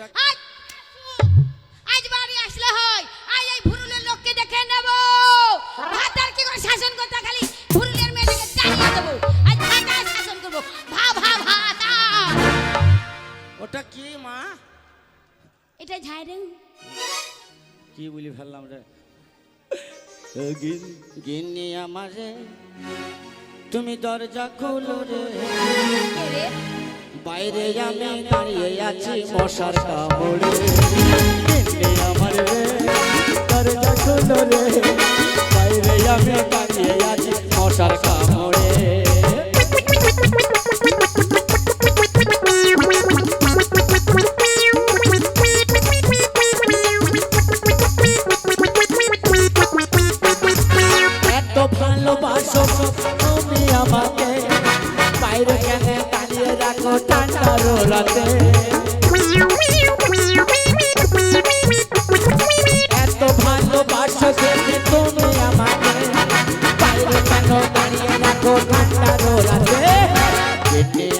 ওটা আজ বাড়ি আসলে হয়। আজ এই ভুরুলের লোককে দেখে নেব। ভাতার কি করে শাসন করতে খালি? ভুরুলের মেয়েটাকে জানিয়ে দেবো। আজ ভাতা শাসন করব। ভা ভা ভাতা ওটা কি মা? এটা ঝাই রে কি বলি ফেললাম রে? গিন্নি আমারে তুমি দরজা খোলো রে? বাইরে আমি দাঁড়িয়ে আছি মশার কামড়ে। আমার রে দরজা খোলো রে। বাইরে আমি দাঁড়িয়ে আছি মশার কামড়ে। এত ভালোবাসো তুমি আমাকে। বাইরে কেন রাখো ঠান্ডার এত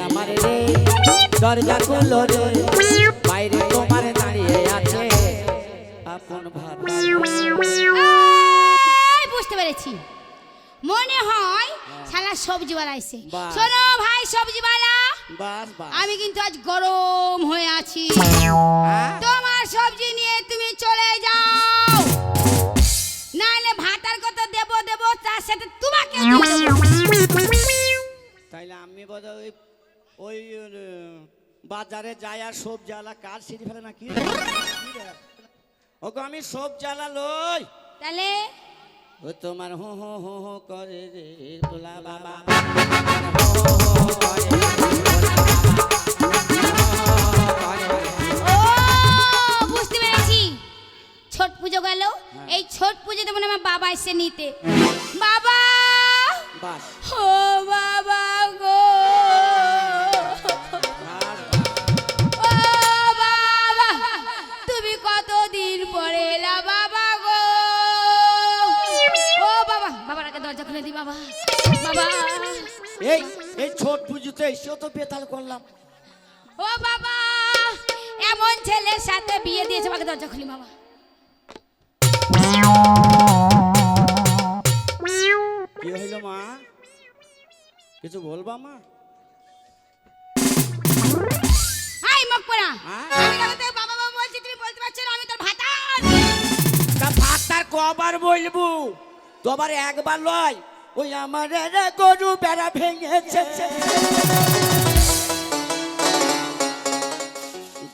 আমার রে দরজা খুলো রে, বাইরে তোমার দাঁড়িয়ে আছে। আপন বুঝতে পেরেছি। মনে হয় শালা সবজিওয়ালা এসে। শোনো ভাই সবজিওয়ালা আমি কিন্তু আজ গরম হয়ে আছি হ্যাঁ? তোমার সবজি নিয়ে তুমি চলে যাও নাহলে ভাতার কথা দেবো দেব তার সাথে তোমাকে তাইলে আমি বোধ ওই ওই বাজারে যাই আর সব জ্বালা কার সিঁড়ি ফেলে না কি রে? কি রে? ওগো আমি সব জ্বালা লই তাহলে ও তোমার হো হো হো হো করে রে তোলা বাবা। ও বুঝতে পেরেছি। ছট পুজো গেল। এই ছট পুজোতে মনে হয় আমার বাবা এসে নিতে। বাবা! করলাম। ও বাবা এমন ছেলের সাথে বিয়ে দিয়েছে আমাকে দরজা খুলি বাবা। কি হইল মা? কিছু বলবা মা? হাই হ্যাঁ? আমি তোমাকে বাবা বাবা বলছি তুমি বলতে পারছ না আমি তোর ভাতার তা ভাতার কবার বলব? তোমার একবার লয় ওই আমার রে গরু বেড়া ভেঙেছে।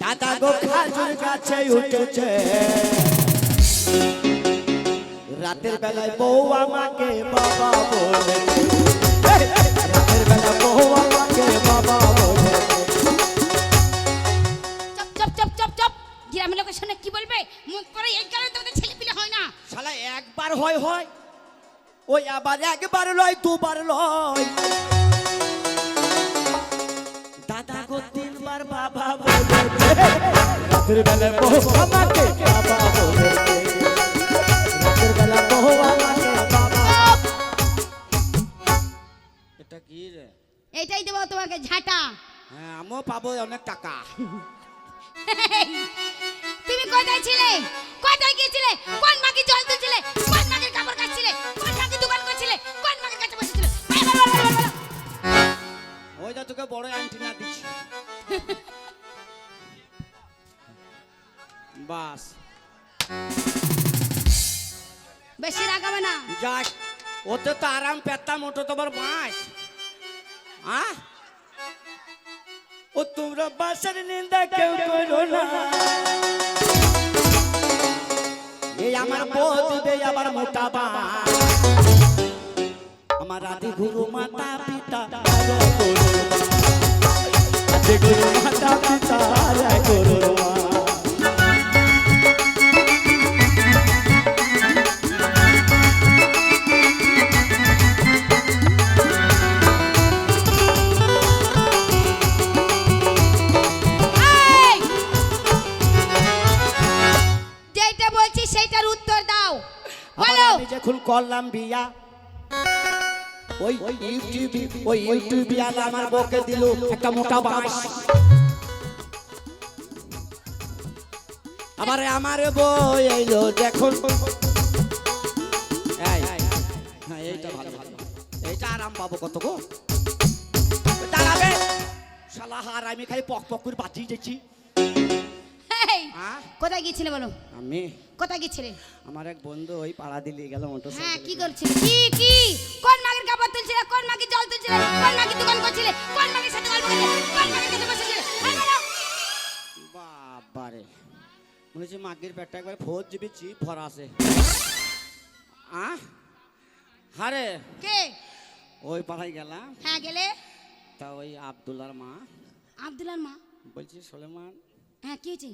দাদা গো খাজুর গাছে উঠেছে। রাতের বেলায় বউ আমাকে বাবা বলে রাতের বেলা বউ আমাকে বাবা বলে চপ চপ চপ চপ চপ। গ্রামের লোকের সামনে কি বলবে? মুখ করে এই কারণে তোমাদের ছেলে পিলে হয় না। শালা একবার হয় হয়। ওই আবার একবার লয় দুবার লয়। রাতের বেলা বহু আমাকে বাবা বলেছে রাতের বেলা বহু আমাকে বাবা এটা কি রে? এইটাই দেবো তোমাকে ঝাঁটা। হ্যাঁ আমিও পাবো অনেক টাকা। তুমি কোথায় ছিলে? কোথায় গিয়েছিলে? কোন মাকে জল তুলছিলে? কোন মাকে কাপড় কাচছিলে? কোন মাকে দোকান করছিলে? কোন মাকে কাছে বসেছিলে? বলো, বলো, বলো, বলো, বলো। ওই যা তোকে বড় আন্টি না দিচ্ছি। বাস। বেশি রাগাবে না। যাক ওতে তো আরাম পেতাম ওটা তোমার মাস আহ ও তোমরা বাসের নিন্দা কেউ করো না। এই আমার বউ দিবে আবার মোটা বা। আমার আদি গুরু মাতা পিতা গুরু আদি গুরু মাতা পিতা আরে করলাম ওই ওই আমার বউকে দিল একটা মোটা বাঁশ। আমার বই হ্যাঁ এইটা ভালো ভালো। এইটা আরাম পাবো কত গো? দাঁড়াবে। শালা হার, আমি খাই পক পক করে বাঁচিয়ে হ্যাঁ কোথায় গিয়েছিলে বলো? আমি কোথায় গিয়েছিলে? আমার এক বন্ধু ওই পাড়া দিলে গেল মোটর হ্যাঁ কি করছিলে? কি কি? কোন মাগের কাপড় তুলছিলে? কোন মাগের জল তুলছিলে? কোন মাগের দোকান করছিলে? কোন মাগের সাথে গল্প করছিলে? কোন মাগের কাছে বসেছিলে? হ্যাঁ বাবারে। মনে হচ্ছে মাগির পেটটা একবার ফোর জিবি চিপ ভরা আছে। আ হারে কে? ওই পাড়ায় গেলাম। হ্যাঁ গেলে? তা ওই আবদুল্লার মা। আব্দুল্লার মা? বলছি সোলেমান হ্যাঁ কি হয়েছে?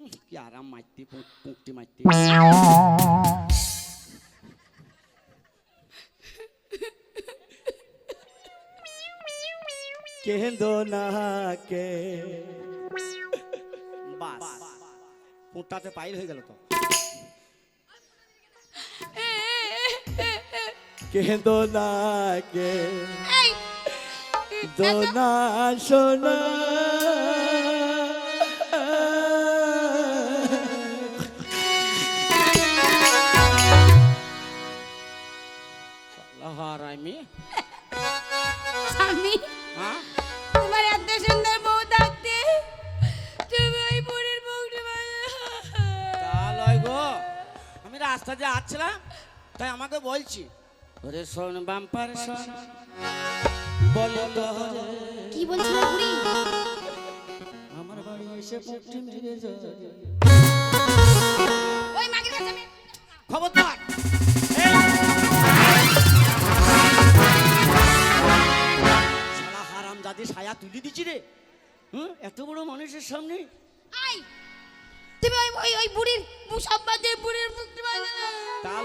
কি আরাম মারতি পুঁক- পুঁকটি মারতি কেন্দো না কে বাস পুঁটটাতে পাইল হয়ে গেল তো কেন্দো না কে দোনা সোনা স্বামী হ্যাঁ? তোমার এত সুন্দর বউ থাকতে তুমি ওই বুড়ির বউটা তা লয় গো আমি রাস্তা দিয়ে আসছিলাম তাই আমাকে বলছি। ওরে শোন বাম্পার শোন বলো তো। কি বলছিল বুড়ি? আমার বাড়ি এসে পুটি মেরে যা। ওই মাগের কাছে আমি খবরদার। হুম? এত বড় মানুষের সামনে? আই! তুমি ওই ওই ওই বুড়ির মুসাব্বাদের বুড়ির মুখটা তা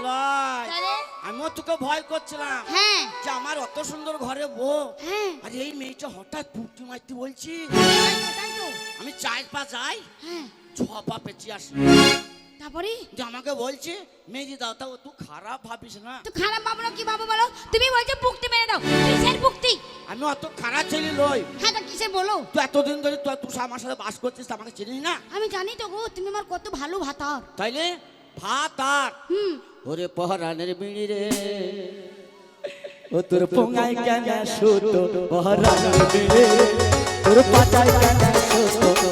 আমিও তোকে ভয় করছিলাম। হ্যাঁ। যে আমার অত সুন্দর ঘরে বউ। হ্যাঁ। আর এই মেয়েটা হঠাৎ পুটি মারতে বলছি। আমি চার পা যাই। হ্যাঁ। ছ পা পেঁচিয়ে আসি। তারপরে? যে আমাকে বলছে মেয়ে দাও তা তুই খারাপ ভাবিস না। তো খারাপ ভাবলো কি ভাবো বলো? তুমি বলছো পুকটি মেরে দাও কিসের পুকটি আমি অত খারাপ ছেলে লই হ্যাঁ তো কিসের বলো? তুই এতদিন ধরে তুই তুই আমার সাথে বাস করছিস আমাকে চিনিস না? আমি জানি তো গো তুমি আমার কত ভালো ভাতার। তাইলে? ভাত আর হুম। ওরে পহরানের বিড়ি রে। ও তোর পোঙায় কেন সুতো পহরানের বিড়ি তোর পাতায় কেন সুতো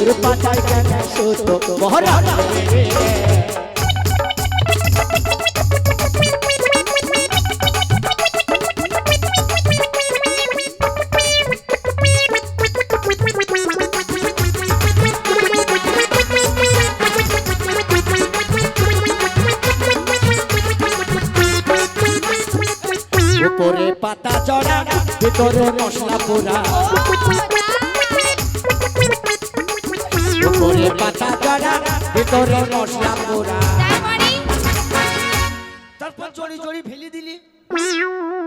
তোর পাতায় কেন সুতো বিড়ি উপরে পাতা চড়া ভিতরে মশলা পোড়া। উপরে পাতা চড়া ভিতরে মশলা পোড়া। তারপর? চড়ি চড়ি ফেলে দিলি।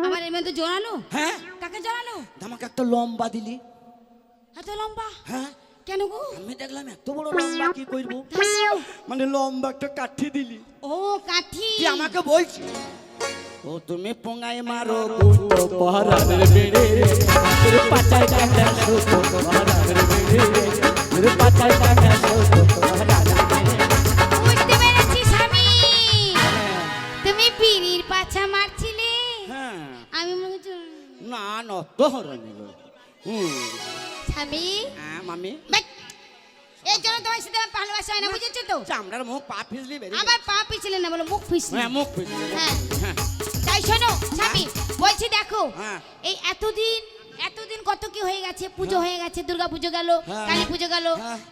আবার মধ্যে জোরালো হ্যাঁ। কাকে জোরালো আমাকে একটা লম্বা দিলি। এত লম্বা? হ্যাঁ। কেন গো? আমি দেখলাম এত বড় লম্বা কি করব। মানে লম্বা একটা কাঠি দিলি। ও কাঠি। তুই আমাকে বলছি? ও তুমি পোঙায় মারো গুতো বেড়ে। পাচায় কাটা সুতো স্বামী? হ্যাঁ মামি? এই জন্য তোমার সাথে আমার ভালোবাসা হয় না বুঝেছ তো? চামড়ার মুখ পা ফিসলি বেরিয়ে আবার পা পিছলে না বলো মুখ পিছলে হ্যাঁ মুখ ফিসলি। হ্যাঁ। হ্যাঁ। তাই শোনো স্বামী বলছি দেখো হ্যাঁ। এই এতদিন এতদিন কত কি হয়ে গেছে? পুজো হয়ে। গেছে দুর্গা পুজো গেল। কালী পুজো গেল।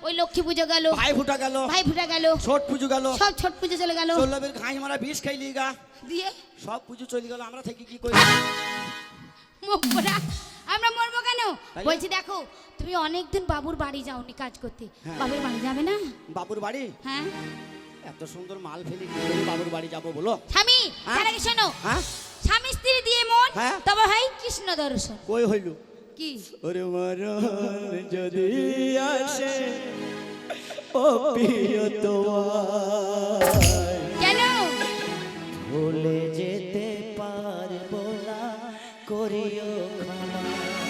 ওই লক্ষ্মী পুজো গেল ভাই ফুটা গেল ভাই ফুটা গেল ছোট পুজো গেল সব ছট পুজো চলে গেল। চল্লবের ঘাস মারা বিষ খাইলি গা। দিয়ে? সব পুজো চলে গেল আমরা থেকে কি করি? পোড়া। আমরা মরবো কেন? বলছি দেখো তুমি অনেকদিন বাবুর বাড়ি যাওনি কাজ করতে। হ্যাঁ। বাবুর বাড়ি যাবে না? বাবুর বাড়ি? হ্যাঁ। এত সুন্দর মাল ফেলি বাবুর বাড়ি যাব বলো? স্বামী হ্যাঁ? তার আগে শোনো। হ্যাঁ। স্বামী স্ত্রী দিয়ে মন। তবে হয় কৃষ্ণ দর্শন। কই হইল? কি? ওরে মরণ যদি আসে ও প্রিয় তোমার কেন? ভুলে যে